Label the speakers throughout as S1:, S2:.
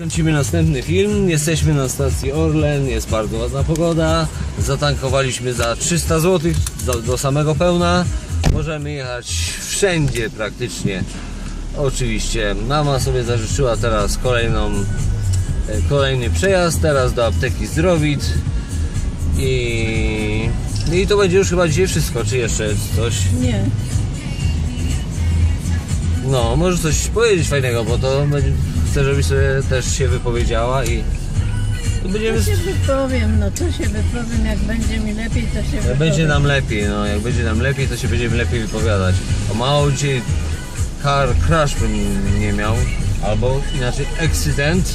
S1: Kręcimy następny film. Jesteśmy na stacji Orlen, jest bardzo ładna pogoda. Zatankowaliśmy za 300 zł do, do samego pełna. Możemy jechać wszędzie praktycznie. Oczywiście mama sobie zażyczyła teraz kolejną, e, kolejny przejazd, teraz do apteki Zdrowit. I, I to będzie już chyba dzisiaj wszystko, czy jeszcze coś?
S2: Nie.
S1: No, może coś powiedzieć fajnego, bo to będzie, chcę, żebyś sobie też się wypowiedziała i i będziemy.
S2: To się wypowiem, no to się wypowiem, jak będzie mi lepiej, to się wypowiem.
S1: będzie nam lepiej, no jak będzie nam lepiej, to się będziemy lepiej wypowiadać. O mało dzisiaj car crash bym nie miał, albo inaczej accident.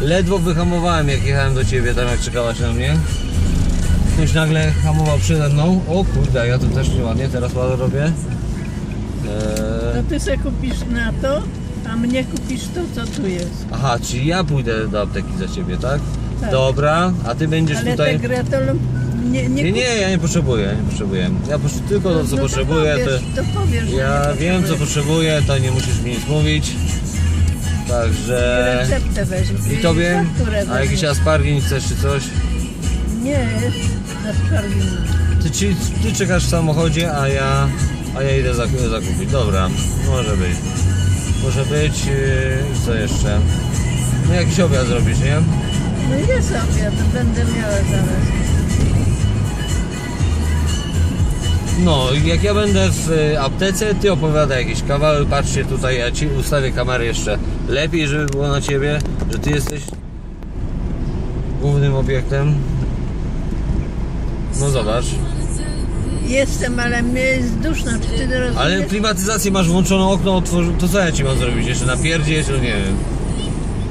S1: Ledwo wyhamowałem jak jechałem do ciebie, tam jak czekałaś na mnie. Ktoś nagle hamował przede mną. O kurde, ja to też nieładnie teraz ładnie robię. Eee,
S2: To ty se kupisz na to, a mnie kupisz to, co tu jest.
S1: Aha, czyli ja pójdę do apteki za ciebie, tak?
S2: Tak.
S1: Dobra, a ty będziesz
S2: Ale
S1: tutaj.
S2: te gratol nie, nie,
S1: Nie, nie, ja nie potrzebuję, nie potrzebuję. Ja potrze- tylko to, co
S2: no
S1: potrzebuję,
S2: to... Powiesz,
S1: to.
S2: to powiesz, że
S1: Ja
S2: nie
S1: wiem, co
S2: potrzebujesz.
S1: potrzebuję, to nie musisz mi nic mówić. Także.
S2: Receptę weź.
S1: I tobie?
S2: Fakturę
S1: A jakiś
S2: weźmiesz.
S1: aspargin chcesz czy coś?
S2: Nie, aspargin.
S1: Ty, ci, ty czekasz w samochodzie, a ja, a ja idę zak- zakupić. Dobra, może być. Może być. Yy, co jeszcze? No jakiś obiad zrobisz, nie?
S2: No jest obiad, to będę miała zaraz.
S1: No, jak ja będę w y, aptece, ty opowiadaj jakieś kawały, patrzcie tutaj, ja ci ustawię kamerę jeszcze lepiej, żeby było na ciebie, że ty jesteś głównym obiektem. No zobacz.
S2: Jestem, ale mnie jest duszno, czy ty rozumiesz?
S1: Ale klimatyzację masz włączoną, okno to co ja ci mam zrobić? Jeszcze napierdzieć? No nie wiem.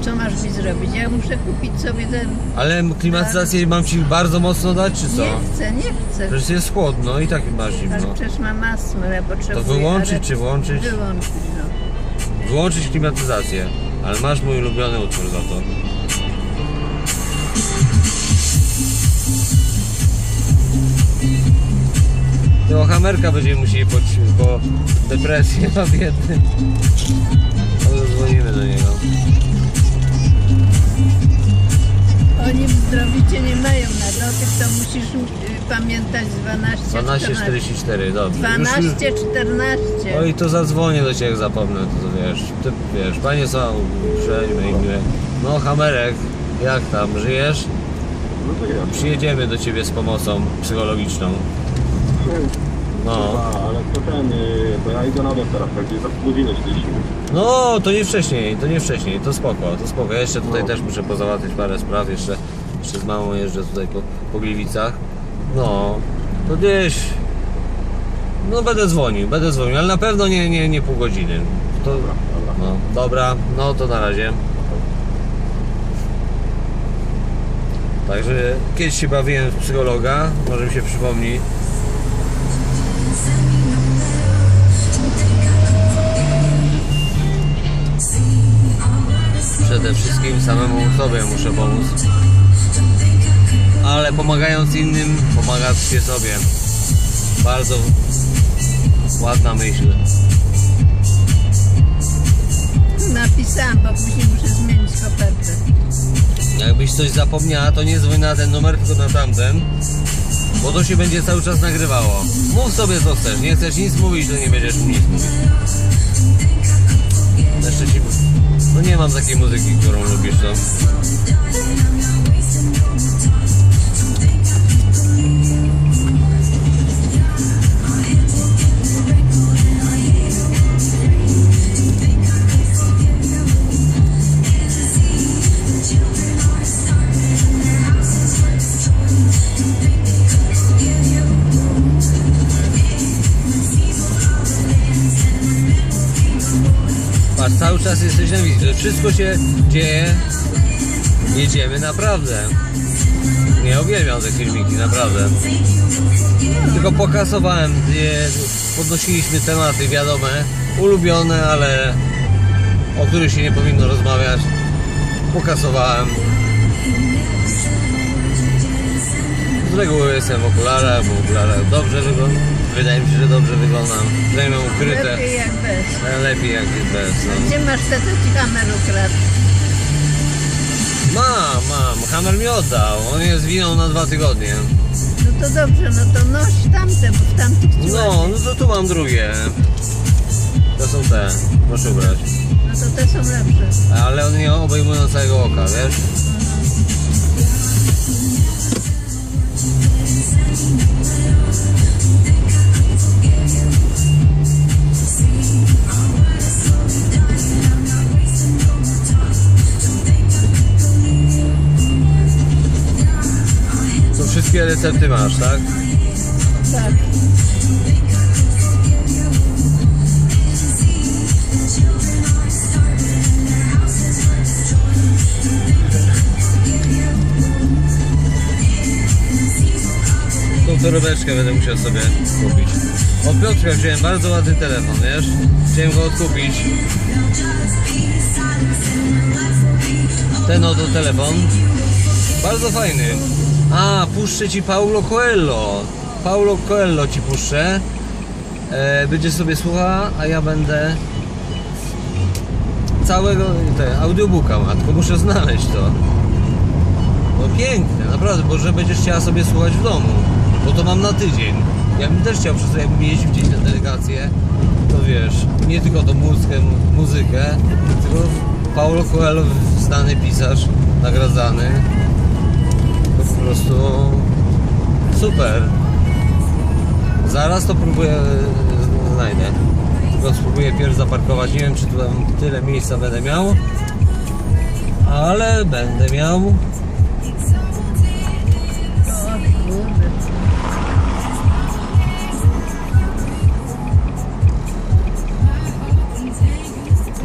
S2: Co masz mi zrobić? Ja muszę kupić sobie ten...
S1: Ale klimatyzację mam ci bardzo mocno dać, czy co?
S2: Nie chcę, nie chcę.
S1: Przecież jest chłodno i tak masz
S2: Ale
S1: zimno.
S2: przecież mam astmę, ja potrzebuję...
S1: To wyłączyć
S2: ale-
S1: czy włączyć?
S2: Wyłączyć, no.
S1: Wyłączyć klimatyzację. Ale masz mój ulubiony utwór za to. To Hamerka będziemy musieli po, po depresję na biedny. Ale dzwonimy do niego.
S2: Oni zdrowicie nie mają na dotyk, to musisz y, pamiętać 12, 14.
S1: 12.44, dobrze. Już,
S2: 12,
S1: już.
S2: 14.
S1: Oj, to zadzwonię do Ciebie, jak zapomnę, to, to wiesz, ty wiesz, panie są uprzejme i miłe. No, Hamerek, jak tam, żyjesz?
S3: No to ja.
S1: Przyjedziemy do Ciebie z pomocą psychologiczną. No.
S3: Ale to ten, y, to ja idę na obiad teraz, tak za pół godziny szliśmy.
S1: No, to nie wcześniej, to nie wcześniej, to spoko, to spoko. Ja jeszcze tutaj
S3: No.
S1: też muszę pozałatwić parę spraw, jeszcze, jeszcze z mamą jeżdżę tutaj po, po Gliwicach. No, to gdzieś... No będę dzwonił, będę dzwonił, ale na pewno nie, nie, nie pół godziny. To,
S3: Dobra, dobra.
S1: no, dobra, no to na razie. Także kiedyś się bawiłem w psychologa, może mi się przypomni. Przede wszystkim samemu sobie muszę pomóc. Ale pomagając innym, pomagać się sobie. Bardzo ładna myśl.
S2: Napisałam, bo później muszę zmienić kopertę.
S1: Jakbyś coś zapomniała, to nie dzwoń na ten numer, tylko na tamten. Bo to się będzie cały czas nagrywało. Mów sobie co chcesz. Nie chcesz nic mówić, to nie będziesz nic mówić. Jeszcze ci... No nie mam takiej muzyki, którą lubisz, to... czas jesteś na że wszystko się dzieje. Jedziemy naprawdę. Nie uwielbiam te filmiki, naprawdę. Tylko pokasowałem, gdzie podnosiliśmy tematy wiadome, ulubione, ale o których się nie powinno rozmawiać. Pokasowałem. Z reguły jestem w okularach, bo w okularach dobrze wyglądam. Wydaje mi się, że dobrze wyglądam. Mam ukryte.
S2: Lepiej jak bez.
S1: Lepiej jak bez. No.
S2: Gdzie masz te, co ci kamerę ukradł?
S1: Hammer mi oddał. On jest winą na dwa tygodnie.
S2: No to dobrze, no to noś tamte, bo w tamtych
S1: No, no to tu mam drugie. To są te. Proszę ubrać.
S2: No to te są lepsze.
S1: Ale one nie obejmują całego oka, wiesz? To wszystkie recepty masz, tak?
S2: Tak.
S1: Tą torebeczkę będę musiał sobie kupić. Od Piotrka wziąłem bardzo ładny telefon, wiesz? Chciałem go odkupić. Ten oto telefon. Bardzo fajny. A, puszczę ci Paulo Coelho. Paulo Coelho ci puszczę. E, będzie sobie słucha, a ja będę całego te, audiobooka ma, tylko muszę znaleźć to. No piękne, naprawdę, bo że będziesz chciała sobie słuchać w domu, bo to mam na tydzień. Ja bym też chciał przez to, jakbym jeździł gdzieś na delegację, to wiesz, nie tylko tą muzykę, muzykę tylko Paulo Coelho, znany pisarz, nagradzany. Prostu super. Zaraz to próbuję, e, znajdę. Tylko spróbuję pierw zaparkować, nie wiem czy tu tyle miejsca będę miał, ale będę miał.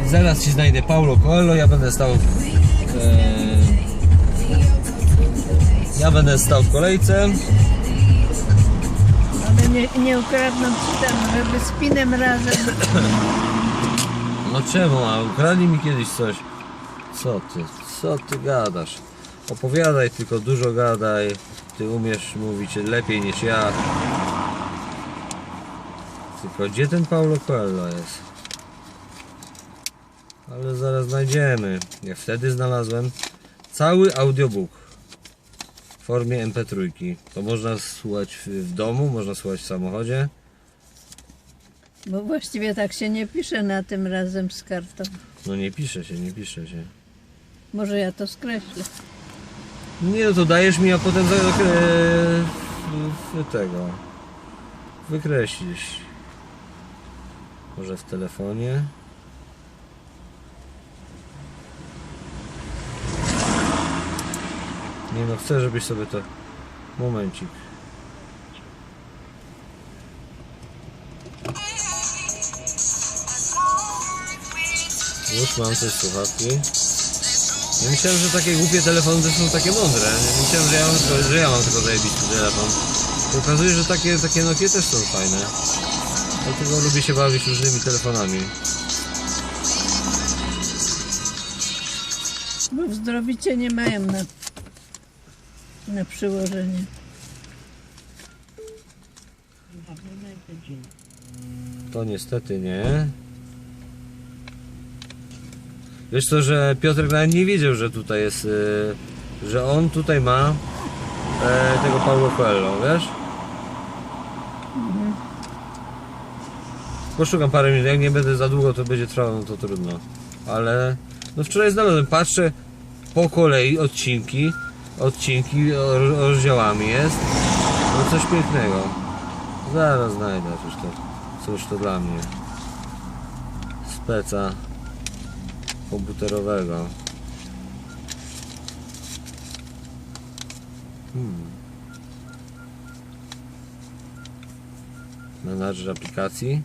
S1: Zaraz ci znajdę Paulo Coelho, ja będę stał w, e, Ja będę stał w kolejce.
S2: Ale nie, nie ukradną ci tam, żeby z pinem razem.
S1: No czemu, a ukradli mi kiedyś coś. Co ty, co ty gadasz? Opowiadaj, tylko dużo gadaj. Ty umiesz mówić lepiej niż ja. Tylko gdzie ten Paulo Coelho jest? Ale zaraz znajdziemy. Ja wtedy znalazłem cały audiobook w formie MP3. To można słuchać w, domu, można słuchać w samochodzie.
S2: Bo właściwie tak się nie pisze na tym razem z kartą.
S1: No nie pisze się, nie pisze się.
S2: Może ja to skreślę.
S1: Nie, no to dajesz mi, a potem za, e, tego wykreślisz. Może w telefonie. Nie no, chcę, żebyś sobie to... Momencik. Już mam te słuchawki. Ja myślałem, że takie głupie telefony to są takie mądre. Nie Myślałem, że ja mam tylko, że ja mam tylko zajebisty telefon. To okazuje, że takie, takie Nokie też są fajne. Dlatego lubię się bawić różnymi telefonami.
S2: Bo w zdrowicie nie mają na, na przyłożenie.
S1: To niestety nie. Wiesz co, że Piotr nawet nie wiedział, że tutaj jest, y, że on tutaj ma e, tego Paulo Coelho, wiesz? Poszukam parę minut, jak nie będę za długo, to będzie trwało, no to trudno. Ale, no wczoraj znalazłem, patrzę po kolei odcinki, odcinki ro- rozdziałami jest, no coś pięknego. Zaraz znajdę, cóż to, cóż to dla mnie. Speca komputerowego. Hmm. Menadżer aplikacji.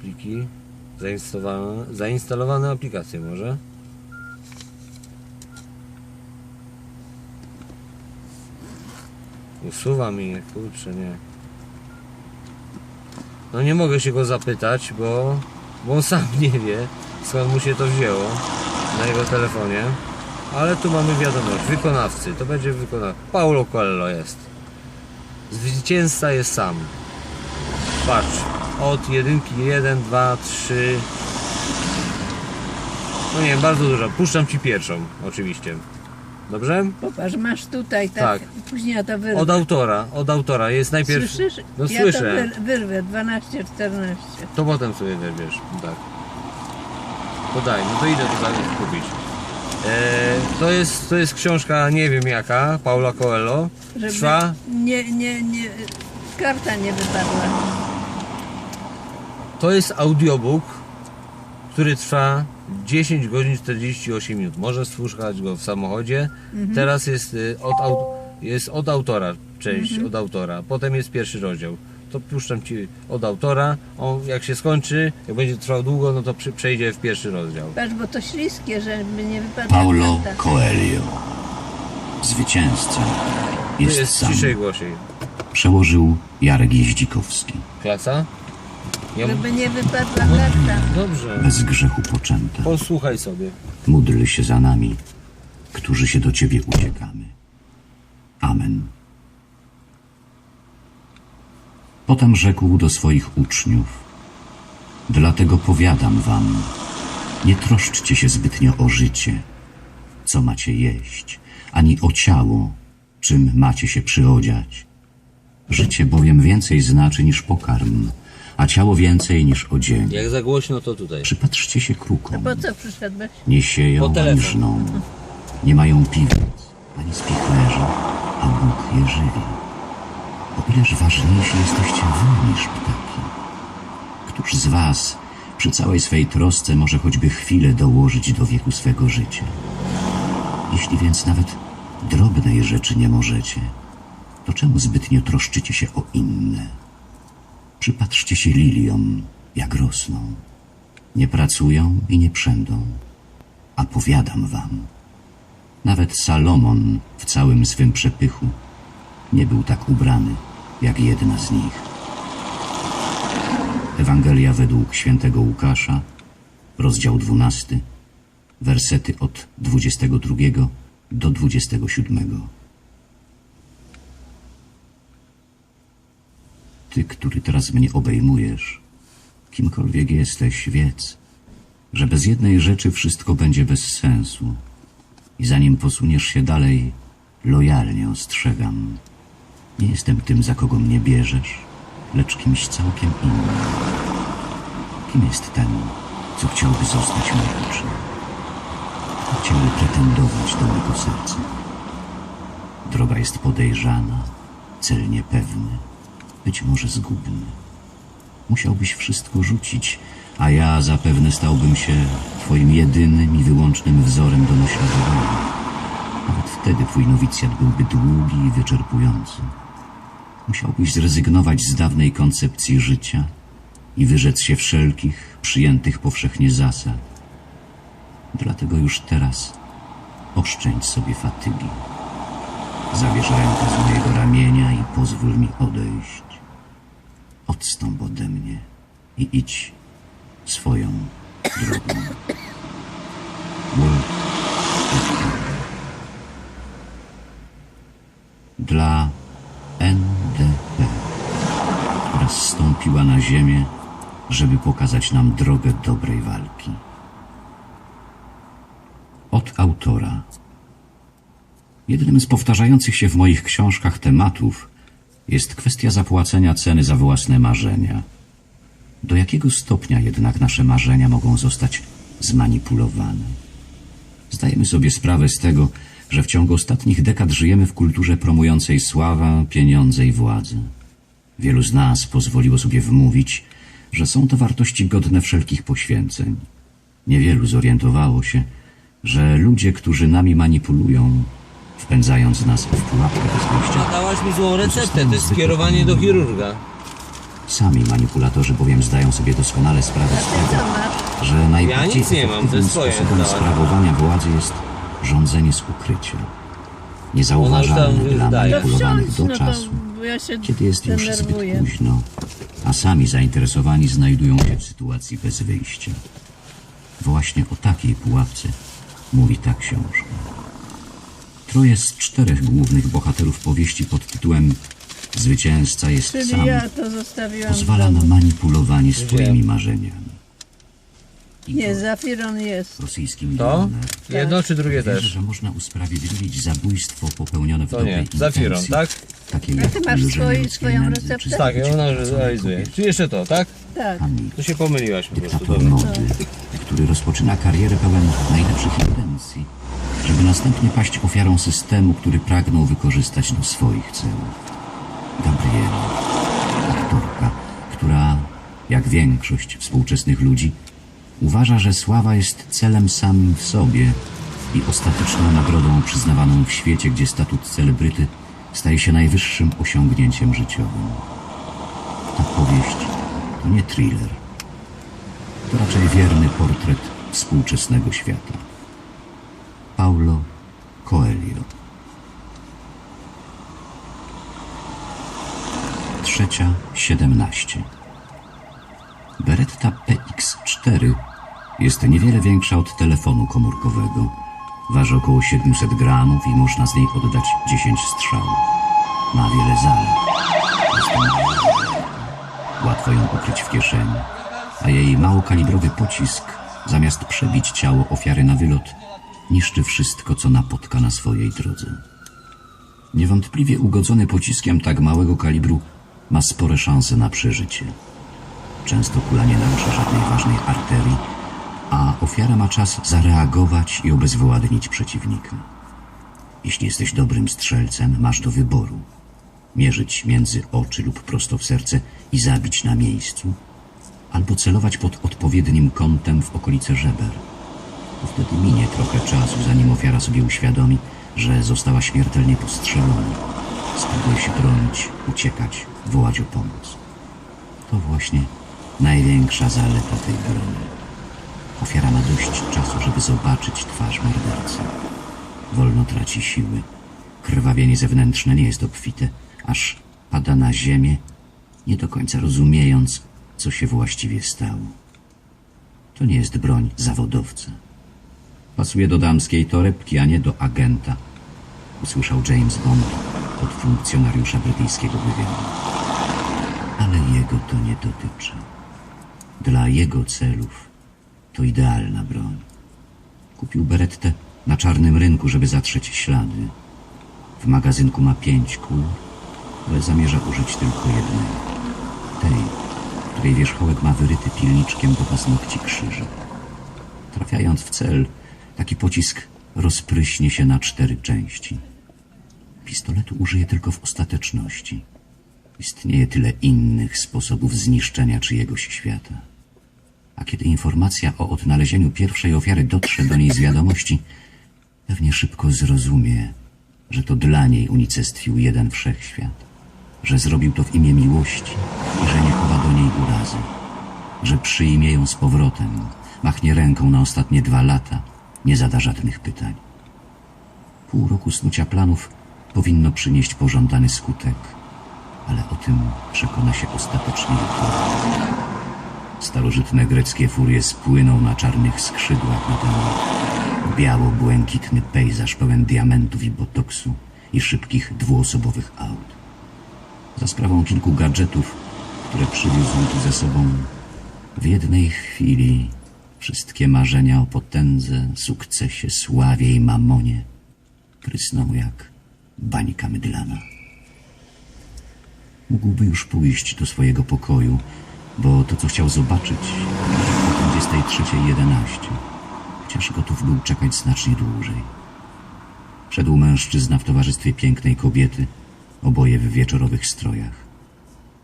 S1: Pliki. Zainstalowane, zainstalowane aplikacje może. Usuwa mi, kurczę, nie. No nie mogę się go zapytać, bo, bo on sam nie wie skąd mu się to wzięło na jego telefonie. Ale tu mamy wiadomość, wykonawcy, to będzie wykonawca. Paulo Coelho jest. Zwycięzca jest sam. Patrz, od jedynki 1, 2, 3. No nie bardzo dużo. Puszczam ci pierwszą, oczywiście. Dobrze?
S2: Popatrz, masz tutaj tak.
S1: Tak.
S2: Później ja to wyrwę.
S1: Od autora, od autora. Jest najpierw...
S2: Słyszysz?
S1: No
S2: ja
S1: słyszę.
S2: to wyr- wyrwę, 12, 14.
S1: To potem sobie weźmiesz, tak. To daj, no to idę to zaraz kupić. E, to, jest, to jest książka, nie wiem jaka, Paula Coelho.
S2: Żeby
S1: Trwa,
S2: nie, nie, nie, karta nie wypadła.
S1: to jest audiobook, który trwa 10 godzin 48 minut. Możesz słuchać go w samochodzie. Teraz jest, y, od, jest od autora, część od autora. Potem jest pierwszy rozdział. To puszczam Ci od autora. On jak się skończy, jak będzie trwał długo, no to przy, przejdzie w pierwszy rozdział.
S2: Patrz, bo to śliskie, żeby nie wypadła
S4: Paulo. Coelho. Zwycięzca jest,
S1: jest
S4: sam.
S1: ciszej, głośniej.
S4: Przełożył Jarek Jeździkowski.
S1: Klasa? Ja...
S2: Żeby nie wypadła karta.
S1: Dobrze.
S4: Bez grzechu poczęta.
S1: Posłuchaj sobie.
S4: Módl się za nami, którzy się do Ciebie uciekamy. Amen. Potem rzekł do swoich uczniów: Dlatego powiadam wam, nie troszczcie się zbytnio o życie, co macie jeść, ani o ciało, czym macie się przyodziać. Życie bowiem więcej znaczy niż pokarm, a ciało więcej niż odzień.
S1: Jak za głośno, to tutaj.
S4: Przypatrzcie się krukom.
S2: Po co przyszedłeś?
S4: Nie sieją, ani
S1: telefon.
S4: żną. Nie mają piwnic, ani spichlerza, a Bóg je żywi. O ileż ważniejsi jesteście wy niż ptaki. Któż z was przy całej swej trosce może choćby chwilę dołożyć do wieku swego życia? Jeśli więc nawet drobnej rzeczy nie możecie, to czemu zbytnio troszczycie się o inne? Przypatrzcie się liliom, jak rosną. Nie pracują i nie przędą. A powiadam wam, nawet Salomon w całym swym przepychu nie był tak ubrany jak jedna z nich. Ewangelia według świętego Łukasza, rozdział 12, wersety od 22 do 27. Ty, który teraz mnie obejmujesz, kimkolwiek jesteś, wiedz, że bez jednej rzeczy wszystko będzie bez sensu. I zanim posuniesz się dalej, lojalnie ostrzegam. Nie jestem tym, za kogo mnie bierzesz, lecz kimś całkiem innym. Kim jest ten, co chciałby zostać? Kto chciałby pretendować do mego serca? Droga jest podejrzana, cel niepewny, być może zgubny. Musiałbyś wszystko rzucić, a ja zapewne stałbym się Twoim jedynym i wyłącznym wzorem do naśladowania. Nawet wtedy Twój nowicjat byłby długi i wyczerpujący. Musiałbyś zrezygnować z dawnej koncepcji życia i wyrzec się wszelkich przyjętych powszechnie zasad. Dlatego już teraz oszczędź sobie fatygi. Zabierz rękę z mojego ramienia i pozwól mi odejść. Odstąp ode mnie i idź swoją drogą. Dla NDP, która zstąpiła na ziemię, żeby pokazać nam drogę dobrej walki. Od autora. Jednym z powtarzających się w moich książkach tematów jest kwestia zapłacenia ceny za własne marzenia. Do jakiego stopnia jednak nasze marzenia mogą zostać zmanipulowane? Zdajemy sobie sprawę z tego, że w ciągu ostatnich dekad żyjemy w kulturze promującej sławę, pieniądze i władzę. Wielu z nas pozwoliło sobie wmówić, że są to wartości godne wszelkich poświęceń. Niewielu zorientowało się, że ludzie, którzy nami manipulują, wpędzając nas w pułapkę bez wyjścia,
S1: Dałaś mi złą receptę, to jest skierowanie do chirurga.
S4: Sami manipulatorzy bowiem zdają sobie doskonale sprawę z tego, że najbardziej
S1: nic nie mam, to
S4: efektywnym
S1: jest twoje
S4: sposobem sprawowania władzy jest rządzenie z ukrycia. Niezauważalne dla manipulowanych do
S2: no
S4: czasu,
S2: ja
S4: kiedy jest już zbyt późno, a sami zainteresowani znajdują się w sytuacji bez wyjścia. Właśnie o takiej pułapce mówi ta książka. Troje z czterech głównych bohaterów powieści pod tytułem Zwycięzca jest
S2: Czyli
S4: sam
S2: ja to zostawiłam
S4: pozwala na manipulowanie swoimi marzeniami.
S2: Nie, Zafiron jest.
S4: rosyjski
S1: To?
S4: milioner.
S1: Jedno czy drugie
S4: Wierzy,
S1: też?
S4: że można usprawiedliwić zabójstwo popełnione w
S1: To
S4: dobrej
S1: nie. Zafiron,
S4: intencji.
S1: tak?
S4: Takiej
S2: A ty masz
S4: ulżenie ludzkiej
S2: swoją
S4: nędzy
S2: receptę?
S4: czy
S1: Tak,
S4: zdobycie
S1: ona realizuje. Czy jeszcze to, tak?
S2: Tak.
S4: Hamid,
S1: To się pomyliłaś po prostu.
S4: dyktator
S1: Dobra.
S4: mody, który rozpoczyna karierę pełen najlepszych intencji, żeby następnie paść ofiarą systemu, który pragnął wykorzystać do swoich celów. Gabriela, aktorka, która, jak większość współczesnych ludzi, uważa, że sława jest celem samym w sobie i ostateczną nagrodą przyznawaną w świecie, gdzie statut celebryty staje się najwyższym osiągnięciem życiowym. Ta powieść to nie thriller. To raczej wierny portret współczesnego świata. Paulo Coelho. Trzecia, siedemnaście. Beretta PX4 jest niewiele większa od telefonu komórkowego. Waży około 700 gramów i można z niej oddać 10 strzałów. Ma wiele zalet. Łatwo ją ukryć w kieszeni, a jej małokalibrowy pocisk, zamiast przebić ciało ofiary na wylot, niszczy wszystko, co napotka na swojej drodze. Niewątpliwie ugodzony pociskiem tak małego kalibru ma spore szanse na przeżycie. Często kula nie narusza żadnej ważnej arterii, a ofiara ma czas zareagować i obezwładnić przeciwnika. Jeśli jesteś dobrym strzelcem, masz do wyboru mierzyć między oczy lub prosto w serce i zabić na miejscu, albo celować pod odpowiednim kątem w okolice żeber. Wtedy minie trochę czasu, zanim ofiara sobie uświadomi, że została śmiertelnie postrzelona. Spróbuje się bronić, uciekać, wołać o pomoc. To właśnie największa zaleta tej broni. Ofiara ma dość czasu, żeby zobaczyć twarz mordercy. Wolno traci siły. Krwawienie zewnętrzne nie jest obfite, aż pada na ziemię, nie do końca rozumiejąc, co się właściwie stało. To nie jest broń zawodowca. Pasuje do damskiej torebki, a nie do agenta, usłyszał James Bond od funkcjonariusza brytyjskiego wywiadu. Ale jego to nie dotyczy. Dla jego celów to idealna broń. Kupił berettę na czarnym rynku, żeby zatrzeć ślady. W magazynku ma pięć kul, ale zamierza użyć tylko jednej. Tej, której wierzchołek ma wyryty pilniczkiem do paznokci krzyżyk. Trafiając w cel, taki pocisk rozpryśnie się na cztery części. Pistoletu użyje tylko w ostateczności. Istnieje tyle innych sposobów zniszczenia czyjegoś świata. A kiedy informacja o odnalezieniu pierwszej ofiary dotrze do niej z wiadomości, pewnie szybko zrozumie, że to dla niej unicestwił jeden wszechświat, że zrobił to w imię miłości i że nie chowa do niej urazy, że przyjmie ją z powrotem, machnie ręką na ostatnie dwa lata, nie zada żadnych pytań. Pół roku snucia planów powinno przynieść pożądany skutek, ale o tym przekona się ostatecznie jutro. Starożytne greckie furie spłyną na czarnych skrzydłach na ten biało-błękitny pejzaż pełen diamentów i botoksu i szybkich dwuosobowych aut. Za sprawą kilku gadżetów, które przywiózł tu ze sobą, w jednej chwili wszystkie marzenia o potędze, sukcesie, sławie i mamonie prysną jak bańka mydlana. Mógłby już pójść do swojego pokoju, bo to, co chciał zobaczyć, o 23.11, chociaż gotów był czekać znacznie dłużej. Szedł mężczyzna w towarzystwie pięknej kobiety, oboje w wieczorowych strojach.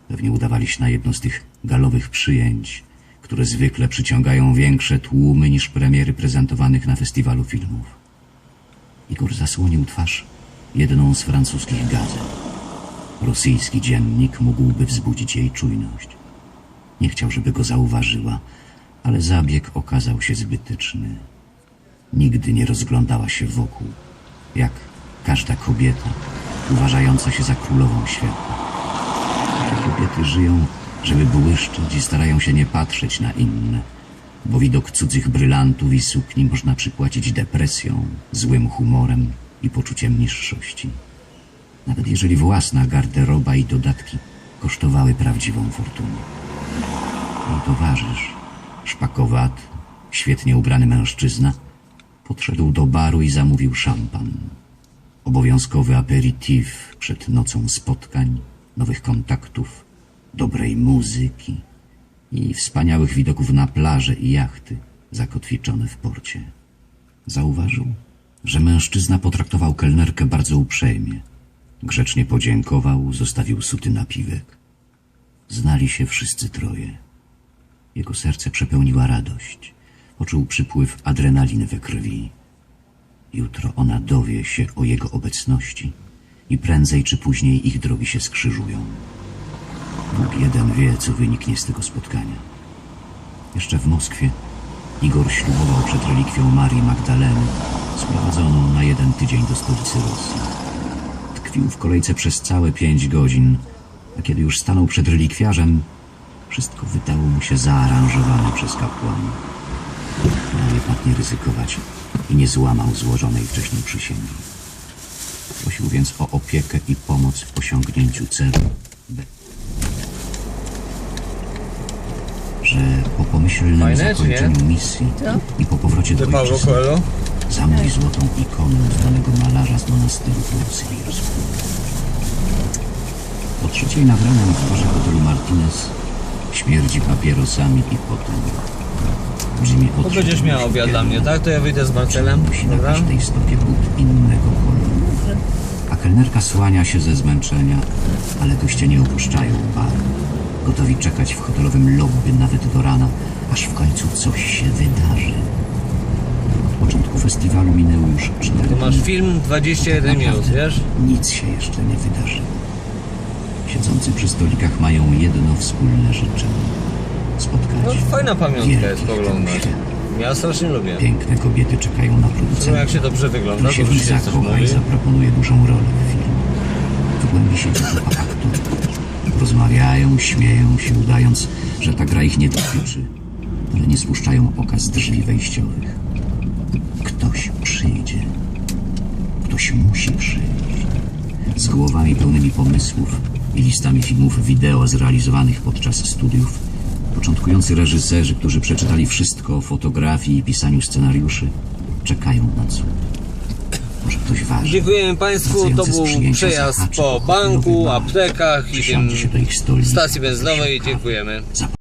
S4: Pewnie udawali się na jedno z tych galowych przyjęć, które zwykle przyciągają większe tłumy niż premiery prezentowanych na festiwalu filmów. Igor zasłonił twarz jedną z francuskich gazet. Rosyjski dziennik mógłby wzbudzić jej czujność. Nie chciał, żeby go zauważyła, ale zabieg okazał się zbyteczny. Nigdy nie rozglądała się wokół, jak każda kobieta uważająca się za królową świata. Takie kobiety żyją, żeby błyszczeć i starają się nie patrzeć na inne, bo widok cudzych brylantów i sukni można przypłacić depresją, złym humorem i poczuciem niższości. Nawet jeżeli własna garderoba i dodatki kosztowały prawdziwą fortunę. Jej towarzysz, szpakowaty, świetnie ubrany mężczyzna, podszedł do baru i zamówił szampan. Obowiązkowy aperitif przed nocą spotkań, nowych kontaktów, dobrej muzyki i wspaniałych widoków na plaże i jachty zakotwiczone w porcie. Zauważył, że mężczyzna potraktował kelnerkę bardzo uprzejmie. Grzecznie podziękował, zostawił suty napiwek. Znali się wszyscy troje. Jego serce przepełniła radość. Poczuł przypływ adrenaliny we krwi. Jutro ona dowie się o jego obecności i prędzej czy później ich drogi się skrzyżują. Bóg jeden wie, co wyniknie z tego spotkania. Jeszcze w Moskwie Igor ślubował przed relikwią Marii Magdaleny, sprowadzoną na jeden tydzień do stolicy Rosji. Tkwił w kolejce przez całe pięć godzin, a kiedy już stanął przed relikwiarzem, wszystko wydało mu się zaaranżowane przez kapłana. Miał jednak nie ryzykować i nie złamał złożonej wcześniej przysięgi. Prosił więc o opiekę i pomoc w osiągnięciu celu, że po pomyślnym
S1: Fajne,
S4: zakończeniu misji
S2: Co?
S4: i po powrocie do ojczyzny zamówi złotą ikonę znanego malarza z monastyru w Nowosybirsku. Po trzeciej nad ranem w barze hotelu Martinez śmierdzi papierosami i potem. Brzmi
S1: To będziesz miał obiad dla mnie, tak? To ja wyjdę z Marcelem,
S4: Nosi na
S1: dobra?
S4: każdej stopie but innego koloru. A kelnerka słania się ze zmęczenia, ale goście nie opuszczają baru. Gotowi czekać w hotelowym lobby nawet do rana, aż w końcu coś się wydarzy. Od początku festiwalu minęły już cztery
S1: Tu masz
S4: dni.
S1: film 21 minut, wiesz?
S4: Nic się jeszcze nie wydarzy. Siedzący przy stolikach mają jedno wspólne życzenie. Spotkać
S1: No fajna pamiątka jest
S4: wielkich
S1: poglądać.
S4: świata.
S1: Ja strasznie lubię.
S4: Piękne kobiety czekają na
S1: Zresztą
S4: producenta.
S1: jak się dobrze wygląda, to
S4: się
S1: już się coś
S4: zakocha i
S1: mówi.
S4: zaproponuje dużą rolę w filmie. W głębi aktorów. Rozmawiają, śmieją się, udając, że ta gra ich nie dotyczy, ale nie spuszczają oka z drzwi wejściowych. Ktoś przyjdzie. Ktoś musi przyjść. Z głowami pełnymi pomysłów i listami filmów wideo zrealizowanych podczas studiów, początkujący reżyserzy, którzy przeczytali wszystko o fotografii i pisaniu scenariuszy, czekają na cud. Może ktoś.
S1: Dziękujemy Państwu, to był przejazd po banku, aptekach i tym stacji benzynowej. Dziękujemy.